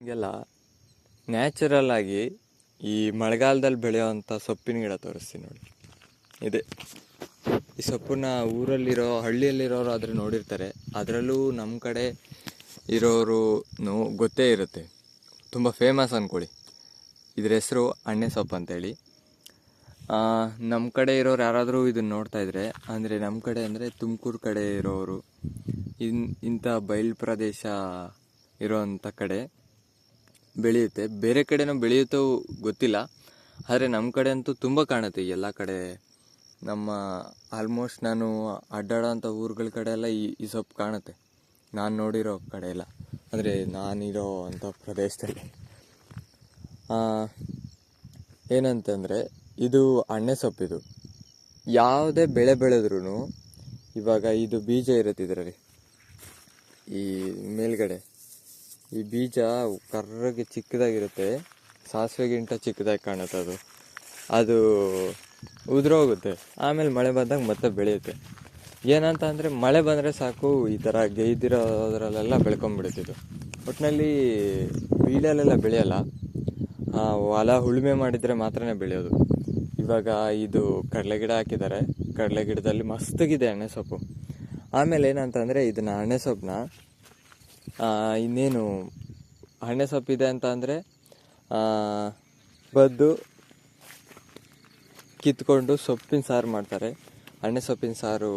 ಈಗೆಲ್ಲ ನ್ಯಾಚುರಲ್ ಆಗಿ ಈ ಮಳೆಗಾಲದಲ್ಲಿ ಬೆಳೆಯೋವಂಥ ಸೊಪ್ಪಿನ ಗಿಡ ತೋರಿಸ್ತೀನಿ ನೋಡಿ. ಇದೆ. ಈ ಸೊಪ್ಪನ್ನ ಊರಲ್ಲಿರೋ, ಹಳ್ಳಿಯಲ್ಲಿರೋರು ಆದರೆ ನೋಡಿರ್ತಾರೆ. ಅದರಲ್ಲೂ ನಮ್ಮ ಕಡೆ ಇರೋರು ಗೊತ್ತೇ ಇರುತ್ತೆ. ತುಂಬ ಫೇಮಸ್ ಅಂದ್ಕೊಳ್ಳಿ ಇದ್ರ ಹೆಸರು ಅಣ್ಣೆ ಸೊಪ್ಪು ಅಂತೇಳಿ. ನಮ್ಮ ಕಡೆ ಇರೋರು ಯಾರಾದರೂ ಇದನ್ನು ನೋಡ್ತಾ ಇದ್ರೆ, ಅಂದರೆ ನಮ್ಮ ಕಡೆ ಅಂದರೆ ತುಮಕೂರು ಕಡೆ ಇರೋರು, ಇನ್, ಇಂಥ ಬಯಲು ಪ್ರದೇಶ ಇರೋವಂಥ ಕಡೆ ಬೆಳೆಯುತ್ತೆ. ಬೇರೆ ಕಡೆನೂ ಬೆಳೆಯುತ್ತೋ ಗೊತ್ತಿಲ್ಲ. ಆದರೆ ನಮ್ಮ ಕಡೆ ಅಂತೂ ತುಂಬ ಕಾಣುತ್ತೆ ಎಲ್ಲ ಕಡೆ. ನಮ್ಮ ಆಲ್ಮೋಸ್ಟ್ ನಾನು ಅಡ್ಡಾಡೋಂಥ ಊರುಗಳ ಕಡೆ ಎಲ್ಲ ಈ ಈ ಸೊಪ್ಪು ಕಾಣುತ್ತೆ. ನಾನು ನೋಡಿರೋ ಕಡೆ ಎಲ್ಲ. ಅಂದರೆ ನಾನಿರೋ ಅಂಥ ಪ್ರದೇಶದಲ್ಲಿ. ಏನಂತಂದರೆ ಇದು ಅಣ್ಣೆ ಸೊಪ್ಪಿದು ಯಾವುದೇ ಬೆಳೆ ಬೆಳೆದ್ರೂ ಇವಾಗ ಇದು ಬೀಜ ಇರುತ್ತೆ ಇದರಲ್ಲಿ. ಈ ಮೇಲ್ಗಡೆ. ಈ ಬೀಜ ಕರ್ರಗೆ ಚಿಕ್ಕದಾಗಿರುತ್ತೆ. ಸಾಸಿವೆಗಿಂತ ಚಿಕ್ಕದಾಗಿ ಕಾಣುತ್ತೆ ಅದು. ಅದು ಉದುರೋಗುತ್ತೆ. ಆಮೇಲೆ ಮಳೆ ಬಂದಾಗ ಮತ್ತೆ ಬೆಳೆಯುತ್ತೆ. ಏನಂತ ಅಂದರೆ ಮಳೆ ಬಂದರೆ ಸಾಕು, ಈ ಥರ ಗೇಯ್ದಿರೋದ್ರಲ್ಲೆಲ್ಲ ಬೆಳ್ಕೊಂಬಿಡುತ್ತಿದ್ದು ಒಟ್ಟಿನಲ್ಲಿ ಬೀಳಲೆಲ್ಲ ಬೆಳೆಯಲ್ಲ. ಹೊಲ ಉಳುಮೆ ಮಾಡಿದರೆ ಮಾತ್ರ ಬೆಳೆಯೋದು. ಇವಾಗ ಇದು ಕಡಲೆ ಗಿಡ ಹಾಕಿದ್ದಾರೆ. ಕಡಲೆ ಗಿಡದಲ್ಲಿ ಮಸ್ತಗಿದೆ ಎಣ್ಣೆ ಸೊಪ್ಪು. ಆಮೇಲೆ ಏನಂತಂದರೆ ಇದನ್ನ ಎಣ್ಣೆ ಸೊಪ್ಪನ್ನ ಇನ್ನೇನು ಹಣ್ಣೆ ಸೊಪ್ಪಿದೆ ಅಂತ ಅಂದರೆ ಬದ್ದು ಕಿತ್ಕೊಂಡು ಸೊಪ್ಪಿನ ಸಾರು ಮಾಡ್ತಾರೆ. ಹಣ್ಣೆ ಸೊಪ್ಪಿನ ಸಾರು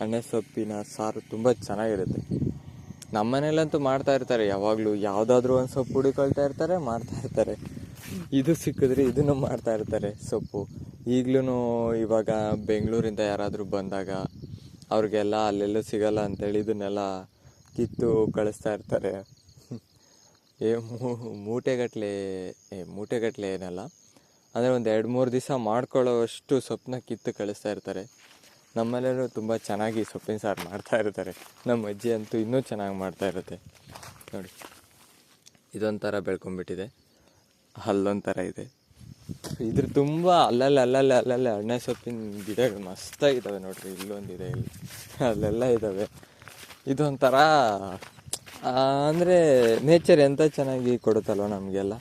ಹಣ್ಣೆ ಸೊಪ್ಪಿನ ಸಾರು ತುಂಬ ಚೆನ್ನಾಗಿರುತ್ತೆ. ನಮ್ಮ ಮನೇಲಂತೂ ಮಾಡ್ತಾ ಇರ್ತಾರೆ. ಯಾವಾಗಲೂ ಯಾವುದಾದ್ರೂ ಒಂದು ಸೊಪ್ಪು ಹುಡುಕೊಳ್ತಾ ಇರ್ತಾರೆ, ಮಾಡ್ತಾ ಇರ್ತಾರೆ. ಇದು ಸಿಕ್ಕಿದ್ರೆ ಇದನ್ನು ಮಾಡ್ತಾ ಇರ್ತಾರೆ ಸೊಪ್ಪು. ಈಗಲೂ ಇವಾಗ ಬೆಂಗಳೂರಿಂದ ಯಾರಾದರೂ ಬಂದಾಗ ಅವ್ರಿಗೆಲ್ಲ ಅಲ್ಲೆಲ್ಲೂ ಸಿಗಲ್ಲ ಅಂತೇಳಿ ಇದನ್ನೆಲ್ಲ ಕಿತ್ತು ಕಳಿಸ್ತಾ ಇರ್ತಾರೆ. ಏ ಮೂಟೆಗಟ್ಟಲೆ ಏ ಮೂಟೆಗಟ್ಟಲೆ ಏನಲ್ಲ. ಅಂದರೆ ಒಂದು ಎರಡು ಮೂರು ದಿವಸ ಮಾಡ್ಕೊಳ್ಳೋವಷ್ಟು ಸೊಪ್ಪನ್ನ ಕಿತ್ತು ಕಳಿಸ್ತಾ ಇರ್ತಾರೆ. ನಮ್ಮಲ್ಲೆಲ್ಲರೂ ತುಂಬ ಚೆನ್ನಾಗಿ ಸೊಪ್ಪಿನ ಸಾರು ಮಾಡ್ತಾ ಇರ್ತಾರೆ. ನಮ್ಮ ಅಜ್ಜಿ ಅಂತೂ ಇನ್ನೂ ಚೆನ್ನಾಗಿ ಮಾಡ್ತಾ ಇರುತ್ತೆ. ನೋಡಿ, ಇದೊಂಥರ ಬೆಳ್ಕೊಂಬಿಟ್ಟಿದೆ ಅಲ್ಲೊಂಥರ ಇದೆ. ಇದ್ರ ತುಂಬ ಅಲ್ಲಲ್ಲಿ ಅಲ್ಲಲ್ಲಿ ಅಲ್ಲಲ್ಲಿ ಅಣ್ಣೆ ಸೊಪ್ಪಿನ ಗಿಡಗಳು ಮಸ್ತಾಗಿದ್ದಾವೆ ನೋಡಿರಿ. ಇಲ್ಲೊಂದಿದೆ ಇಲ್ಲಿ. ಅಲ್ಲೆಲ್ಲ ಇದ್ದಾವೆ ಇದೊಂಥರ ಅಂದರೆ ನೇಚರ್ ಎಂತ ಚೆನ್ನಾಗಿ ಕೊಡುತ್ತಲ್ವ ನಮಗೆಲ್ಲ?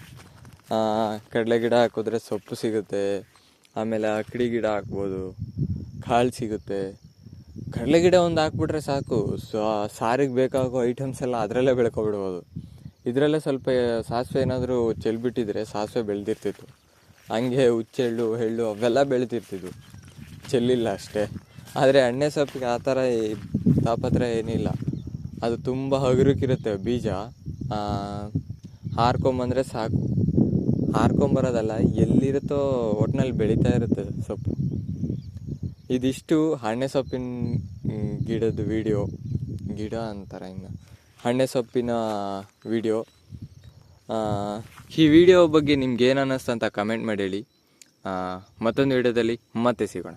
ಕಡಲೆ ಗಿಡ ಹಾಕಿದ್ರೆ ಸೊಪ್ಪು ಸಿಗುತ್ತೆ, ಆಮೇಲೆ ಅಕ್ಕಡಿ ಗಿಡ ಹಾಕ್ಬೋದು, ಕಾಳು ಸಿಗುತ್ತೆ. ಕಡಲೆ ಗಿಡ ಒಂದು ಹಾಕ್ಬಿಟ್ರೆ ಸಾಕು. ಸಾರಿಗೆ ಬೇಕಾಗೋ ಐಟಮ್ಸ್ ಎಲ್ಲ ಅದರಲ್ಲೇ ಬೆಳ್ಕೊಬಿಡ್ಬೋದು. ಇದರಲ್ಲೇ ಸ್ವಲ್ಪ ಸಾಸಿವೆ ಏನಾದರೂ ಚೆಲ್ಬಿಟ್ಟಿದ್ರೆ ಸಾಸಿವೆ ಬೆಳೆದಿರ್ತಿತ್ತು. ಹಂಗೆ ಹುಚ್ಚೆಳ್ಳು, ಎಳ್ಳು ಅವೆಲ್ಲ ಬೆಳೆದಿರ್ತಿದ್ವು. ಚೆಲ್ಲಿಲ್ಲ ಅಷ್ಟೇ. ಆದರೆ ಎಣ್ಣೆ ಸೊಪ್ಪಿಗೆ ಆ ಥರ ತಾಪತ್ರ ಏನಿಲ್ಲ. ಅದು ತುಂಬ ಹಗುರಕ್ಕಿರುತ್ತೆ ಬೀಜ. ಹಾರ್ಕೊಂಬಂದರೆ ಸಾಕು. ಹಾರ್ಕೊಂಬರೋದಲ್ಲ, ಎಲ್ಲಿರುತ್ತೋ ಒಟ್ಟಿನಲ್ಲಿ ಬೆಳೀತಾ ಇರುತ್ತೆ ಸೊಪ್ಪು. ಇದಿಷ್ಟು ಹಣ್ಣೆ ಸೊಪ್ಪಿನ ಗಿಡದ ವಿಡಿಯೋ. ಗಿಡ ಅಂತಾರೆ ಇನ್ನು. ಹಣ್ಣೆ ಸೊಪ್ಪಿನ ವಿಡಿಯೋ. ಈ ವಿಡಿಯೋ ಬಗ್ಗೆ ನಿಮ್ಗೆ ಏನು ಅನ್ನಿಸ್ತು ಅಂತ ಕಮೆಂಟ್ ಮಾಡಿ ಹೇಳಿ. ಮತ್ತೊಂದು ವಿಡಿಯೋದಲ್ಲಿ ಮತ್ತೆ ಸಿಗೋಣ.